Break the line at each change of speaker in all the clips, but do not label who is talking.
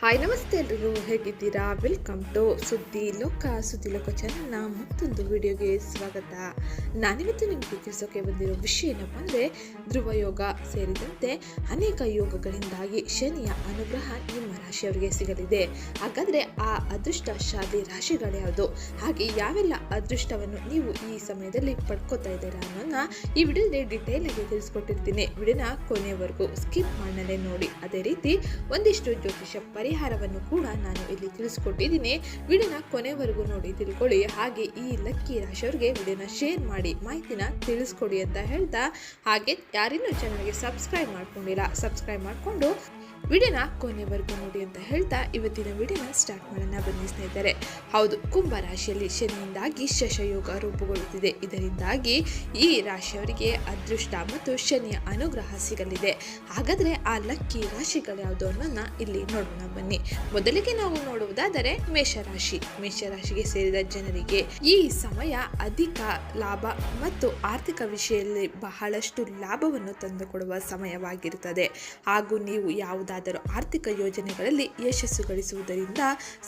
Hi, ನಮಸ್ತೆ ಎಲ್ರಿಗೂ. ಹೇಗಿದ್ದೀರಾ? ವೆಲ್ಕಮ್ ಟು ಸುದ್ದಿ ಲೋಕ ಸುದ್ದಿ ಲೋಕ ಚಾನಲ್ನ ಮತ್ತೊಂದು ವಿಡಿಯೋಗೆ ಸ್ವಾಗತ. ನಾನಿವತ್ತು ನಿಮಗೆ ತಿಳಿಸೋಕೆ ಬಂದಿರೋ ವಿಷಯ ಏನಪ್ಪ ಅಂದರೆ ಧ್ರುವ ಯೋಗ ಸೇರಿದಂತೆ ಅನೇಕ ಯೋಗಗಳಿಂದಾಗಿ ಶನಿಯ ಅನುಗ್ರಹ ನಿಮ್ಮ ರಾಶಿಯವರಿಗೆ ಸಿಗಲಿದೆ. ಹಾಗಾದರೆ ಆ ಅದೃಷ್ಟಶಾಲಿ ರಾಶಿಗಳ್ಯಾವುದು ಹಾಗೆ ಯಾವೆಲ್ಲ ಅದೃಷ್ಟವನ್ನು ನೀವು ಈ ಸಮಯದಲ್ಲಿ ಪಡ್ಕೋತಾ ಇದ್ದೀರಾ ಅನ್ನೋದನ್ನ ಈ ವಿಡಿಯೋದಲ್ಲಿ ಆಗಿ ತಿಳಿಸ್ಕೊಟ್ಟಿರ್ತೀನಿ. ವಿಡಿಯೋನ ಕೊನೆಯವರೆಗೂ ಸ್ಕಿಪ್ ಮಾಡಲೇ ನೋಡಿ. ಅದೇ ರೀತಿ ಒಂದಿಷ್ಟು ಜ್ಯೋತಿಷ ಪರಿಹಾರವನ್ನು ಕೂಡ ನಾನು ಇಲ್ಲಿ ತಿಳಿಸ್ಕೊಟ್ಟಿದ್ದೀನಿ. ವಿಡಿಯೋನ ಕೊನೆವರೆಗೂ ನೋಡಿ, ತಿಳ್ಕೊಳ್ಳಿ. ಹಾಗೆ ಈ ಲಕ್ಕಿ ರಾಶಿಯವ್ರಿಗೆ ವಿಡಿಯೋನ ಶೇರ್ ಮಾಡಿ, ಮಾಹಿತಿನ ತಿಳಿಸ್ಕೊಡಿ ಅಂತ ಹೇಳ್ತಾ. ಹಾಗೆ ಯಾರಿನ್ನೂ ಚಾನಲ್ಗೆ ಸಬ್ಸ್ಕ್ರೈಬ್ ಮಾಡ್ಕೊಂಡಿಲ್ಲ ಸಬ್ಸ್ಕ್ರೈಬ್ ಮಾಡಿಕೊಂಡು ವಿಡಿಯೋನ ಕೊನೆವರೆಗೂ ನೋಡಿ ಅಂತ ಹೇಳ್ತಾ ಇವತ್ತಿನ ವಿಡಿಯೋನ ಸ್ಟಾರ್ಟ್ ಮಾಡೋಣ. ಬನ್ನಿ ಸ್ನೇಹಿತರೆ. ಹೌದು, ಕುಂಭ ರಾಶಿಯಲ್ಲಿ ಶನಿಯಿಂದಾಗಿ ಶಶಯೋಗ ರೂಪುಗೊಳ್ಳುತ್ತಿದೆ. ಇದರಿಂದಾಗಿ ಈ ರಾಶಿಯವರಿಗೆ ಅದೃಷ್ಟ ಮತ್ತು ಶನಿಯ ಅನುಗ್ರಹ ಸಿಗಲಿದೆ. ಹಾಗಾದರೆ ಆ ಲಕ್ಕಿ ರಾಶಿಗಳು ಯಾವುದು ಅನ್ನೋದನ್ನ ಇಲ್ಲಿ ನೋಡೋಣ ಬನ್ನಿ. ಮೊದಲಿಗೆ ನಾವು ನೋಡುವುದಾದರೆ ಮೇಷರಾಶಿ. ಮೇಷರಾಶಿಗೆ ಸೇರಿದ ಜನರಿಗೆ ಈ ಸಮಯ ಅಧಿಕ ಲಾಭ ಮತ್ತು ಆರ್ಥಿಕ ವಿಷಯದಲ್ಲಿ ಬಹಳಷ್ಟು ಲಾಭವನ್ನು ತಂದುಕೊಡುವ ಸಮಯವಾಗಿರುತ್ತದೆ. ಹಾಗೂ ನೀವು ಯಾವುದಾದರೂ ಆರ್ಥಿಕ ಯೋಜನೆಗಳಲ್ಲಿ ಯಶಸ್ಸು ಗಳಿಸುವುದರಿಂದ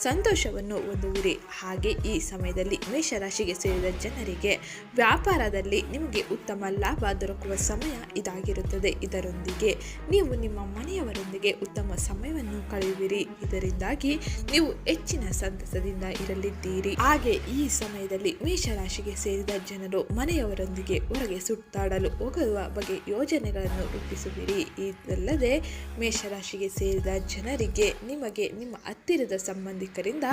ಸಂತೋಷವನ್ನು ಹೊಂದುವಿರಿ. ಹಾಗೆ ಈ ಸಮಯದಲ್ಲಿ ಮೇಷರಾಶಿಗೆ ಸೇರಿದ ಜನರಿಗೆ ವ್ಯಾಪಾರದಲ್ಲಿ ನಿಮಗೆ ಉತ್ತಮ ಲಾಭ ದೊರಕುವ ಸಮಯ ಇದಾಗಿರುತ್ತದೆ. ಇದರೊಂದಿಗೆ ನೀವು ನಿಮ್ಮ ಮನೆಯವರೊಂದಿಗೆ ಉತ್ತಮ ಸಮಯವನ್ನು ಕಳೆಯುವಿರಿ. ಇದರಿಂದಾಗಿ ನೀವು ಹೆಚ್ಚಿನ ಸಂತಸದಿಂದ ಇರಲಿದ್ದೀರಿ. ಹಾಗೆ ಈ ಸಮಯದಲ್ಲಿ ಮೇಷರಾಶಿಗೆ ಸೇರಿದ ಜನರು ಮನೆಯವರೊಂದಿಗೆ ಹೊರಗೆ ಸುತ್ತಾಡಲು ಹೋಗುವ ಬಗ್ಗೆ ಯೋಜನೆಗಳನ್ನು ರೂಪಿಸುವಿರಿ. ಇದಲ್ಲದೆ ಮೇಷರಾಶಿಗೆ ಸೇರಿದ ಜನರಿಗೆ ನಿಮಗೆ ನಿಮ್ಮ ಹತ್ತಿರದ ಸಂಬಂಧಿಕರಿಂದ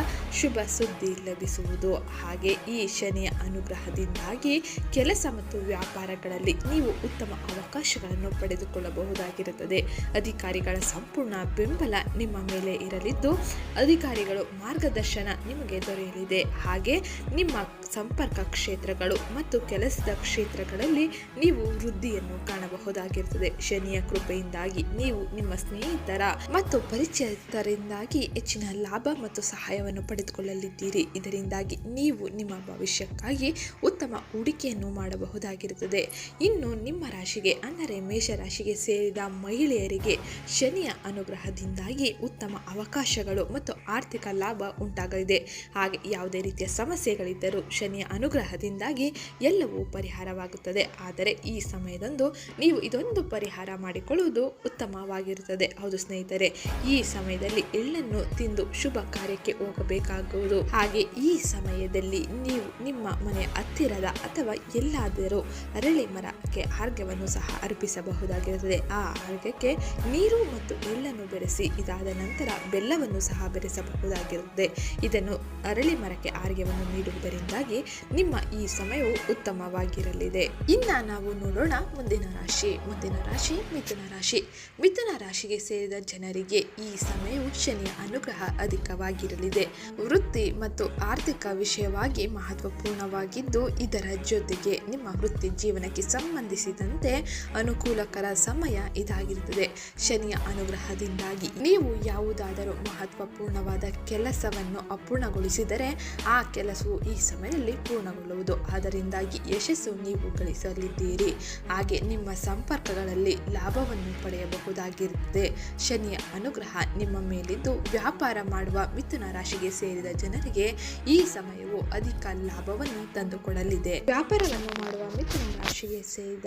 ಶುಭ ಸುದ್ದಿ ಲಭಿಸುವುದು. ಹಾಗೆ ಈ ಶನಿಯ ಅನುಗ್ರಹದಿಂದಾಗಿ ಕೆಲಸ ಮತ್ತು ವ್ಯಾಪಾರಗಳಲ್ಲಿ ನೀವು ಉತ್ತಮ ಅವಕಾಶಗಳನ್ನು ಪಡೆದುಕೊಳ್ಳಬಹುದಾಗಿರುತ್ತದೆ. ಅಧಿಕಾರಿಗಳ ಸಂಪೂರ್ಣ ಬೆಂಬಲ ನಿಮ್ಮ ಮೇಲೆ ಇರಲಿದ್ದು, ಅಧಿಕಾರಿಗಳು ಮಾರ್ಗದರ್ಶನ ನಿಮಗೆ ದೊರೆಯಲಿದೆ. ಹಾಗೆ ನಿಮ್ಮ ಸಂಪರ್ಕ ಕ್ಷೇತ್ರಗಳು ಮತ್ತು ಕೆಲಸದ ಕ್ಷೇತ್ರಗಳಲ್ಲಿ ನೀವು ವೃದ್ಧಿಯನ್ನು ಕಾಣಬಹುದಾಗಿರುತ್ತದೆ. ಶನಿಯ ಕೃಪೆಯಿಂದಾಗಿ ನೀವು ನಿಮ್ಮ ಸ್ನೇಹಿತರ ಮತ್ತು ಪರಿಚಯಿತರಿಂದಾಗಿ ಹೆಚ್ಚಿನ ಲಾಭ ಮತ್ತು ಸಹಾಯವನ್ನು ಪಡೆದುಕೊಳ್ಳಲಿದ್ದೀರಿ. ಇದರಿಂದಾಗಿ ನೀವು ನಿಮ್ಮ ಭವಿಷ್ಯಕ್ಕಾಗಿ ಉತ್ತಮ ಹೂಡಿಕೆಯನ್ನು ಮಾಡಬಹುದಾಗಿರುತ್ತದೆ. ಇನ್ನು ನಿಮ್ಮ ರಾಶಿಗೆ ಅಂದರೆ ಮೇಷರಾಶಿಗೆ ಸೇರಿದ ಮಹಿಳೆಯರಿಗೆ ಶನಿಯ ಅನುಗ್ರಹದಿಂದಾಗಿ ಉತ್ತಮ ಅವಕಾಶಗಳು ಮತ್ತು ಆರ್ಥಿಕ ಲಾಭ ಉಂಟಾಗಲಿದೆ. ಹಾಗೆ ಯಾವುದೇ ರೀತಿಯ ಸಮಸ್ಯೆಗಳಿದ್ದರೂ ಶನಿಯ ಅನುಗ್ರಹದಿಂದಾಗಿ ಎಲ್ಲವೂ ಪರಿಹಾರವಾಗುತ್ತದೆ. ಆದರೆ ಈ ಸಮಯದಂದು ನೀವು ಇದೊಂದು ಪರಿಹಾರ ಮಾಡಿಕೊಳ್ಳುವುದು ಉತ್ತಮವಾಗಿರುತ್ತದೆ. ಹೌದು ಸ್ನೇಹಿತರೆ, ಈ ಸಮಯದಲ್ಲಿ ಎಳ್ಳನ್ನು ತಿಂದು ಶುಭ ಕಾರ್ಯಕ್ಕೆ ಹೋಗಬೇಕಾಗುವುದು. ಹಾಗೆ ಈ ಸಮಯದಲ್ಲಿ ನೀವು ನಿಮ್ಮ ಮನೆಯ ಹತ್ತಿರದ ಅಥವಾ ಎಲ್ಲಾದರೂ ಅರಳಿ ಮರಕ್ಕೆ ಆರ್ಘ್ಯವನ್ನು ಸಹ ಅರ್ಪಿಸಬಹುದಾಗಿರುತ್ತದೆ. ಆ ಆರ್ಘ್ಯಕ್ಕೆ ನೀರು ಮತ್ತು ಎಳ್ಳನ್ನು ಬೆರೆಸಿ, ಇದಾದ ನಂತರ ಬೆಲ್ಲವನ್ನು ಸಹ ಬೆರೆಸಬಹುದಾಗಿರುತ್ತದೆ. ಇದನ್ನು ಅರಳಿ ಮರಕ್ಕೆ ಆರ್ಘ್ಯವನ್ನು ನೀಡುವುದರಿಂದಾಗಿ ನಿಮ್ಮ ಈ ಸಮಯವು ಉತ್ತಮವಾಗಿರಲಿದೆ. ಇನ್ನ ನಾವು ನೋಡೋಣ ಮುಂದಿನ ರಾಶಿ. ಮುಂದಿನ ರಾಶಿ, ಮಿಥುನ ರಾಶಿ. ಮಿಥುನ ರಾಶಿಗೆ ಸೇರಿದ ಜನರಿಗೆ ಈ ಸಮಯವು ಶನಿಯ ಅನುಗ್ರಹ ಅಧಿಕವಾಗಿರಲಿದೆ. ವೃತ್ತಿ ಮತ್ತು ಆರ್ಥಿಕ ವಿಷಯವಾಗಿ ಮಹತ್ವಪೂರ್ಣವಾಗಿದ್ದು, ಇದರ ಜೊತೆಗೆ ನಿಮ್ಮ ವೃತ್ತಿ ಜೀವನಕ್ಕೆ ಸಂಬಂಧಿಸಿದಂತೆ ಅನುಕೂಲಕರ ಸಮಯ ಇದಾಗಿರುತ್ತದೆ. ಶನಿಯ ಅನುಗ್ರಹದಿಂದಾಗಿ ನೀವು ಯಾವುದಾದರೂ ಮಹತ್ವಪೂರ್ಣವಾದ ಕೆಲಸವನ್ನು ಅಪೂರ್ಣಗೊಳಿಸಿದರೆ, ಆ ಕೆಲಸವು ಈ ಸಮಯದಲ್ಲಿ ಪೂರ್ಣಗೊಳ್ಳುವುದು. ಅದರಿಂದಾಗಿ ಯಶಸ್ಸು ನೀವು ಗಳಿಸಲಿದ್ದೀರಿ. ಹಾಗೆ ನಿಮ್ಮ ಸಂಪರ್ಕಗಳಲ್ಲಿ ಲಾಭವನ್ನು ಪಡೆಯಬಹುದಾಗಿರುತ್ತದೆ ಶನಿಯ ಅನುಗ್ರಹ ನಿಮ್ಮ ಮೇಲಿದ್ದು ವ್ಯಾಪಾರ ಮಾಡುವ ಮಿಥುನ ರಾಶಿಗೆ ಸೇರಿದ ಜನರಿಗೆ ಈ ಸಮಯವು ಅಧಿಕ ಲಾಭವನ್ನು ತಂದುಕೊಡಲಿದೆ. ವ್ಯಾಪಾರವನ್ನು ಮಾಡುವ ಮಿಥುನ ರಾಶಿಗೆ ಸೇರಿದ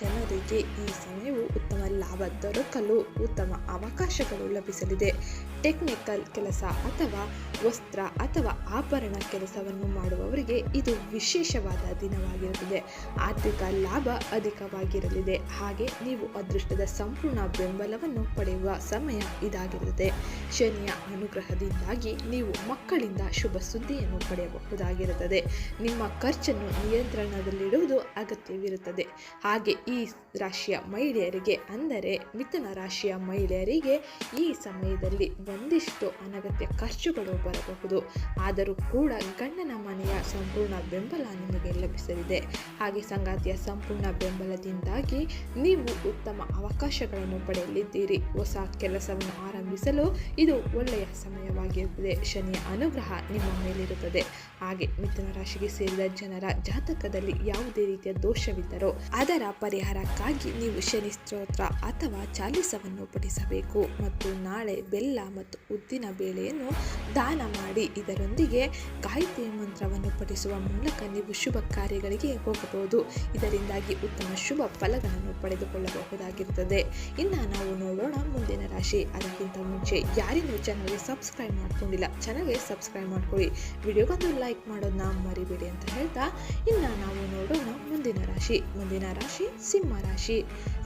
ಜನರಿಗೆ ಈ ಸಮಯವು ಉತ್ತಮ ಲಾಭ ದೊರಕಲು ಉತ್ತಮ ಅವಕಾಶಗಳು ಲಭಿಸಲಿದೆ. ಟೆಕ್ನಿಕಲ್ ಕೆಲಸ ಅಥವಾ ವಸ್ತ್ರ ಅಥವಾ ಆಭರಣ ಕೆಲಸವನ್ನು ಮಾಡುವವರಿಗೆ ಇದು ವಿಶೇಷವಾದ ದಿನವಾಗಿರುತ್ತದೆ. ಆರ್ಥಿಕ ಲಾಭ ಅಧಿಕವಾಗಿರಲಿದೆ. ಹಾಗೆ ನೀವು ಅದೃಷ್ಟದ ಸಂಪೂರ್ಣ ಬೆಂಬಲವನ್ನು ಪಡೆಯುವ ಸಮಯ ಇದಾಗಿರುತ್ತದೆ. ಶನಿಯ ಅನುಗ್ರಹದಿಂದಾಗಿ ನೀವು ಮಕ್ಕಳಿಂದ ಶುಭ ಸುದ್ದಿಯನ್ನು ಪಡೆಯಬಹುದಾಗಿರುತ್ತದೆ. ನಿಮ್ಮ ಖರ್ಚನ್ನು ನಿಯಂತ್ರಣದಲ್ಲಿಡುವುದು ಅಗತ್ಯವಿರುತ್ತದೆ. ಹಾಗೆ ಈ ರಾಶಿಯ ಮಹಿಳೆಯರಿಗೆ ಅಂದರೆ ಮಿಥುನ ರಾಶಿಯ ಮಹಿಳೆಯರಿಗೆ ಈ ಸಮಯದಲ್ಲಿ ಒಂದಿಷ್ಟು ಅನಗತ್ಯ ಖರ್ಚುಗಳು ಬರಬಹುದು. ಆದರೂ ಕೂಡ ಗಂಡನ ಮನೆಯ ಸಂಪೂರ್ಣ ಬೆಂಬಲ ನಿಮಗೆ ಲಭಿಸಲಿದೆ. ಹಾಗೆ ಸಂಗಾತಿಯ ಸಂಪೂರ್ಣ ಬೆಂಬಲದಿಂದಾಗಿ ನೀವು ಉತ್ತಮ ಅವಕಾಶಗಳನ್ನು ಪಡೆಯಲಿದ್ದೀರಿ. ಹೊಸ ಕೆಲಸವನ್ನು ಆರಂಭಿಸಲು ಇದು ಒಳ್ಳೆಯ ಸಮಯವಾಗಿರುತ್ತದೆ. ಶನಿಯ ಅನುಗ್ರಹ ನಿಮ್ಮ ಮೇಲಿರುತ್ತದೆ. ಹಾಗೆ ಮಿಥುನ ರಾಶಿಗೆ ಸೇರಿದ ಜನರ ಜಾತಕದಲ್ಲಿ ಯಾವುದೇ ರೀತಿಯ ದೋಷವಿದ್ದರೂ ಅದರ ಪರಿಹಾರಕ್ಕಾಗಿ ನೀವು ಶನಿ ಸ್ತೋತ್ರ ಅಥವಾ ಚಾಲಿಸವನ್ನು ಪಠಿಸಬೇಕು. ಮತ್ತು ನಾಳೆ ಬೆಲ್ಲ ಮತ್ತು ಉದ್ದಿನ ಬೇಳೆಯನ್ನು ದಾನ ಮಾಡಿ ಇದರೊಂದಿಗೆ ಗಾಯತ್ರಿ ಮಂತ್ರವನ್ನು ಪಠಿಸುವ ಮೂಲಕ ನೀವು ಶುಭ ಕಾರ್ಯಗಳಿಗೆ ಹೋಗಬಹುದು. ಇದರಿಂದಾಗಿ ಉತ್ತಮ ಶುಭ ಫಲಗಳನ್ನು ಪಡೆದುಕೊಳ್ಳಬಹುದಾಗಿರುತ್ತದೆ. ಇನ್ನು ನಾವು ನೋಡೋಣ ಮುಂದಿನ ರಾಶಿ. ಅದಕ್ಕಿಂತ ಮುಂಚೆ ಯಾರಿಗೂ ಚಾನಲ್ಗೆ ಸಬ್ಸ್ಕ್ರೈಬ್ ಮಾಡ್ಕೊಂಡಿಲ್ಲ ಚಾನಲ್ಗೆ ಸಬ್ಸ್ಕ್ರೈಬ್ ಮಾಡ್ಕೊಳ್ಳಿ. ವಿಡಿಯೋಗೊಂದು ಲೈಕ್ ಮಾಡೋದನ್ನ ಮರಿಬೇಡಿ ಅಂತ ಹೇಳ್ತಾ ಇನ್ನು ನಾವು ನೋಡೋಣ ಮುಂದಿನ ರಾಶಿ. ಮುಂದಿನ ರಾಶಿ ಸಿಂಹ ರಾಶಿ.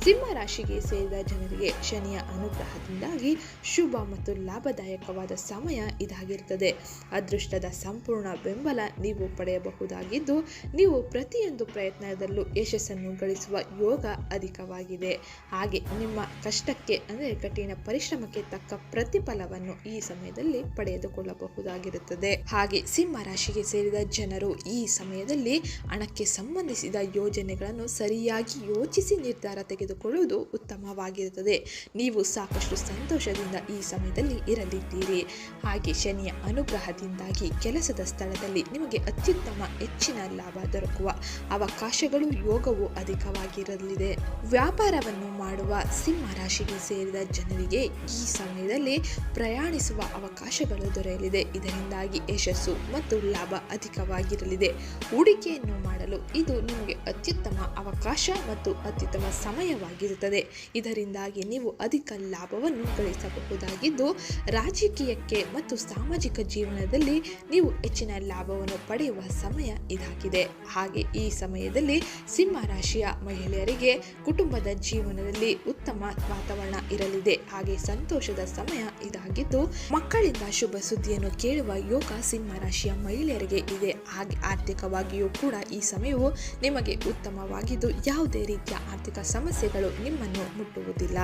ಸಿಂಹ ರಾಶಿಗೆ ಸೇರಿದ ಜನರಿಗೆ ಶನಿಯ ಅನುಗ್ರಹದಿಂದಾಗಿ ಶುಭ ಮತ್ತು ಲಾಭದಾಯಕವಾದ ಸಮಯ ಇದಾಗಿರ್ತದೆ. ಅದೃಷ್ಟದ ಸಂಪೂರ್ಣ ಬೆಂಬಲ ನೀವು ಪಡೆಯಬಹುದಾಗಿದ್ದು, ನೀವು ಪ್ರತಿಯೊಂದು ಪ್ರಯತ್ನದಲ್ಲೂ ಯಶಸ್ಸನ್ನು ಗಳಿಸುವ ಯೋಗ ಅಧಿಕವಾಗಿದೆ. ಹಾಗೆ ನಿಮ್ಮ ಕಷ್ಟಕ್ಕೆ ಅಂದರೆ ಕಠಿಣ ಪರಿಶ್ರಮಕ್ಕೆ ತಕ್ಕ ಪ್ರತಿಫಲವನ್ನು ಈ ಸಮಯದಲ್ಲಿ ಪಡೆದುಕೊಳ್ಳಬಹುದಾಗಿರುತ್ತದೆ. ಹಾಗೆ ಸಿಂಹ ರಾಶಿಗೆ ಸೇರಿದ ಜನರು ಈ ಸಮಯದಲ್ಲಿ ಹಣಕ್ಕೆ ಸಂಬಂಧಿಸಿದ ಯೋಜನೆಗಳನ್ನು ಸರಿಯಾಗಿ ಯೋಚಿಸಿ ನಿರ್ಧಾರ ತೆಗೆದುಕೊಳ್ಳುವುದು ಉತ್ತಮವಾಗಿರುತ್ತದೆ. ನೀವು ಸಾಕಷ್ಟು ಸಂತೋಷದಿಂದ ಈ ಸಮಯದಲ್ಲಿ ಇರಲಿದ್ದೀರಿ. ಹಾಗೆ ಶನಿಯ ಅನುಗ್ರಹದಿಂದಾಗಿ ಕೆಲಸದ ಸ್ಥಳದಲ್ಲಿ ನಿಮಗೆ ಅತ್ಯುತ್ತಮ ಹೆಚ್ಚಿನ ಲಾಭ ದೊರಕುವ ಅವಕಾಶಗಳು, ಯೋಗವು ಅಧಿಕವಾಗಿರಲಿದೆ. ವ್ಯಾಪಾರವನ್ನು ಮಾಡುವ ಸಿಂಹ ರಾಶಿಗೆ ಸೇರಿದ ಜನರಿಗೆ ಈ ಸಮಯದಲ್ಲಿ ಪ್ರಯಾಣಿಸುವ ಅವಕಾಶಗಳು ದೊರೆಯಲಿದೆ. ಇದರಿಂದಾಗಿ ಯಶಸ್ಸು ಮತ್ತು ಲಾಭ ಅಧಿಕವಾಗಿರಲಿದೆ. ಹೂಡಿಕೆಯನ್ನು ಮಾಡಲು ಇದು ನಿಮಗೆ ಅತ್ಯುತ್ತಮ ಅವಕಾಶ ಮತ್ತು ಅತ್ಯುತ್ತಮ ಸಮಯವಾಗಿರುತ್ತದೆ. ಇದರಿಂದಾಗಿ ನೀವು ಅಧಿಕ ಲಾಭವನ್ನು ಗಳಿಸಬಹುದಾಗಿದ್ದು, ರಾಜಕೀಯಕ್ಕೆ ಮತ್ತು ಸಾಮಾಜಿಕ ಜೀವನದಲ್ಲಿ ನೀವು ಹೆಚ್ಚಿನ ಲಾಭವನ್ನು ಪಡೆಯುವ ಸಮಯ ಇದಾಗಿದೆ. ಹಾಗೆ ಈ ಸಮಯದಲ್ಲಿ ಸಿಂಹ ರಾಶಿಯ ಮಹಿಳೆಯರಿಗೆ ಕುಟುಂಬದ ಜೀವನದಲ್ಲಿ ಉತ್ತಮ ವಾತಾವರಣ ಇರಲಿದೆ. ಹಾಗೆ ಸಂತೋಷದ ಸಮಯ ಇದಾಗಿದ್ದು, ಮಕ್ಕಳಿಂದ ಶುಭ ಸುದ್ದಿಯನ್ನು ಕೇಳುವ ಯೋಗ ಸಿಂಹ ರಾಶಿಯ ಮಹಿಳೆಯರಿಗೆ ಇದೆ ಹಾಗೆ ಆರ್ಥಿಕವಾಗಿಯೂ ಕೂಡ ಈ ಸಮಯವು ನಿಮಗೆ ಉತ್ತಮವಾಗಿದ್ದು ಯಾವುದೇ ರೀತಿಯ ಆರ್ಥಿಕ ಸಮಸ್ಯೆಗಳು ನಿಮ್ಮನ್ನು ಮುಟ್ಟುವುದಿಲ್ಲ.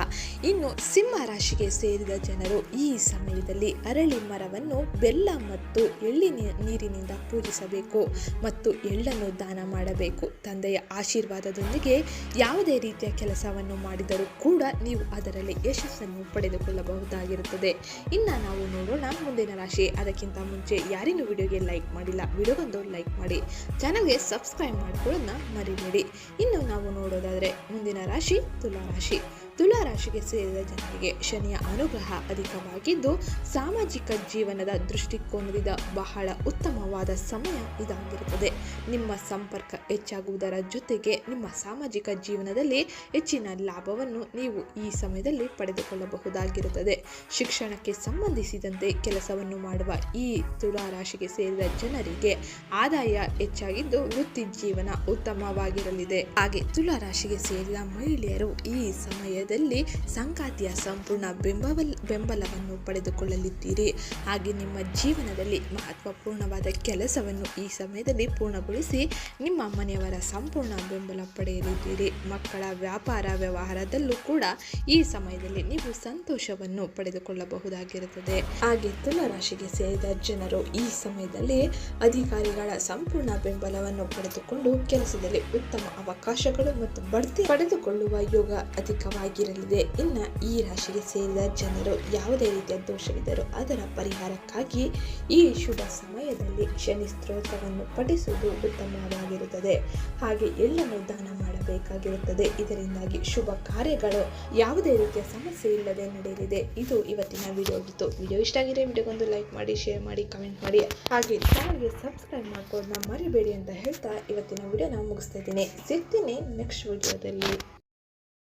ಇನ್ನು ಸಿಂಹ ರಾಶಿಗೆ ಸೇರಿದ ಜನರು ಈ ಸಮಯದಲ್ಲಿ ಅರಳಿ ಮರವನ್ನು ಬೆಲ್ಲ ಮತ್ತು ಎಳ್ಳಿನ ನೀರಿನಿಂದ ಪೂಜಿಸಬೇಕು ಮತ್ತು ಎಳ್ಳನ್ನು ದಾನ ಮಾಡಬೇಕು. ತಂದೆಯ ಆಶೀರ್ವಾದದೊಂದಿಗೆ ಯಾವುದೇ ರೀತಿಯ ಕೆಲಸವನ್ನು ಮಾಡಿದರೂ ಕೂಡ ನೀವು ಅದರಲ್ಲಿ ಯಶಸ್ಸನ್ನು ಪಡೆದುಕೊಳ್ಳಬಹುದಾಗಿರುತ್ತದೆ. ಇನ್ನು ನಾವು ನೋಡೋಣ ಮುಂದಿನ ರಾಶಿ. ಅದಕ್ಕಿಂತ ಮುಂಚೆ ಯಾರಿಗೂ ವಿಡಿಯೋಗೆ ಲೈಕ್ ಮಾಡಿಲ್ಲ. ವಿಡಿಯೋಗೊಂದು ಲೈಕ್ ಮಾಡಿ. ಚಾನಲ್ಗೆ ಸಬ್ಸ್ಕ್ರೈಬ್ ಮಾಡ್ಕೊಳ್ಳೋದನ್ನ ಮರಿಬೇಡಿ. ಇನ್ನು ನಾವು ನೋಡೋದಾದರೆ ಮುಂದಿನ ರಾಶಿ, ತುಲಾ ರಾಶಿ. ತುಲಾ ರಾಶಿಗೆ ಸೇರಿದ ಜನರಿಗೆ ಶನಿಯ ಅನುಗ್ರಹ ಅಧಿಕವಾಗಿದ್ದು, ಸಾಮಾಜಿಕ ಜೀವನದ ದೃಷ್ಟಿಕೋನದಿಂದ ಬಹಳ ಉತ್ತಮವಾದ ಸಮಯ ಇದಾಗಿರುತ್ತದೆ. ನಿಮ್ಮ ಸಂಪರ್ಕ ಹೆಚ್ಚಾಗುವುದರ ಜೊತೆಗೆ ನಿಮ್ಮ ಸಾಮಾಜಿಕ ಜೀವನದಲ್ಲಿ ಹೆಚ್ಚಿನ ಲಾಭವನ್ನು ನೀವು ಈ ಸಮಯದಲ್ಲಿ ಪಡೆದುಕೊಳ್ಳಬಹುದಾಗಿರುತ್ತದೆ. ಶಿಕ್ಷಣಕ್ಕೆ ಸಂಬಂಧಿಸಿದಂತೆ ಕೆಲಸವನ್ನು ಮಾಡುವ ಈ ತುಲಾ ರಾಶಿಗೆ ಸೇರಿದ ಜನರಿಗೆ ಆದಾಯ ಹೆಚ್ಚಾಗಿದ್ದು, ವೃತ್ತಿ ಜೀವನ ಉತ್ತಮವಾಗಿರಲಿದೆ. ಹಾಗೆ ತುಲಾ ರಾಶಿಗೆ ಸೇರಿದ ಮಹಿಳೆಯರು ಈ ಸಮಯದಲ್ಲಿ ಸಂಗಾತಿಯ ಸಂಪೂರ್ಣ ಬೆಂಬಲ ಬೆಂಬಲವನ್ನು ಪಡೆದುಕೊಳ್ಳಲಿದ್ದೀರಿ. ಹಾಗೆ ನಿಮ್ಮ ಜೀವನದಲ್ಲಿ ಮಹತ್ವಪೂರ್ಣವಾದ ಕೆಲಸವನ್ನು ಈ ಸಮಯದಲ್ಲಿ ಪೂರ್ಣಗೊಳಿಸಿ ನಿಮ್ಮ ಮನೆಯವರ ಸಂಪೂರ್ಣ ಬೆಂಬಲ ಪಡೆಯಲಿದ್ದೀರಿ. ಮಕ್ಕಳ ವ್ಯಾಪಾರ ವ್ಯವಹಾರದಲ್ಲೂ ಕೂಡ ಈ ಸಮಯದಲ್ಲಿ ನೀವು ಸಂತೋಷವನ್ನು ಪಡೆದುಕೊಳ್ಳಬಹುದಾಗಿರುತ್ತದೆ. ಹಾಗೆ ತುಲಾ ರಾಶಿಗೆ ಸೇರಿದ ಜನರು ಈ ಸಮಯದಲ್ಲಿ ಅಧಿಕಾರಿಗಳ ಸಂಪೂರ್ಣ ಬೆಂಬಲವನ್ನು ಪಡೆದುಕೊಂಡು ಕೆಲಸದಲ್ಲಿ ಉತ್ತಮ ಅವಕಾಶಗಳು ಮತ್ತು ಬಡ್ತಿ ಪಡೆದುಕೊಳ್ಳುವ ಯೋಗ ಅಧಿಕವಾಗಿರಲಿದೆ ಇನ್ನು ಈ ರಾಶಿಗೆ ಸೇರಿದ ಜನರು ಯಾವುದೇ ರೀತಿಯ ದೋಷವಿದ್ದರೂ ಅದರ ಪರಿಹಾರಕ್ಕಾಗಿ ಈ ಶುಭ ಸಮಯದಲ್ಲಿ ಶನಿ ಸ್ತೋತ್ರವನ್ನು ಪಠಿಸುವುದು ಉತ್ತಮವಾಗಿರುತ್ತದೆ. ಹಾಗೆ ಎಲ್ಲ ದಾನ ಮಾಡಬೇಕಾಗಿರುತ್ತದೆ. ಇದರಿಂದಾಗಿ ಶುಭ ಕಾರ್ಯಗಳು ಯಾವುದೇ ರೀತಿಯ ಸಮಸ್ಯೆ ಇಲ್ಲದೆ ನಡೆಯಲಿದೆ. ಇದು ಇವತ್ತಿನ ವಿಡಿಯೋ ಆಗಿತ್ತು. ವಿಡಿಯೋ ಇಷ್ಟ ಆಗಿದೆ ವಿಡಿಯೋಗೊಂದು ಲೈಕ್ ಮಾಡಿ, ಶೇರ್ ಮಾಡಿ, ಕಮೆಂಟ್ ಮಾಡಿ. ಹಾಗೆ ಚಾನಲ್ಗೆ ಸಬ್ಸ್ಕ್ರೈಬ್ ಮಾಡ್ಕೊಳ್ಳೋದನ್ನ ಮರಿಬೇಡಿ ಅಂತ ಹೇಳ್ತಾ ಇವತ್ತಿನ ವಿಡಿಯೋನ ಮುಗಿಸ್ತಾ ಇದ್ದೀನಿ. ಸಿಗ್ತೀನಿ ನೆಕ್ಸ್ಟ್ ವಿಡಿಯೋದಲ್ಲಿ.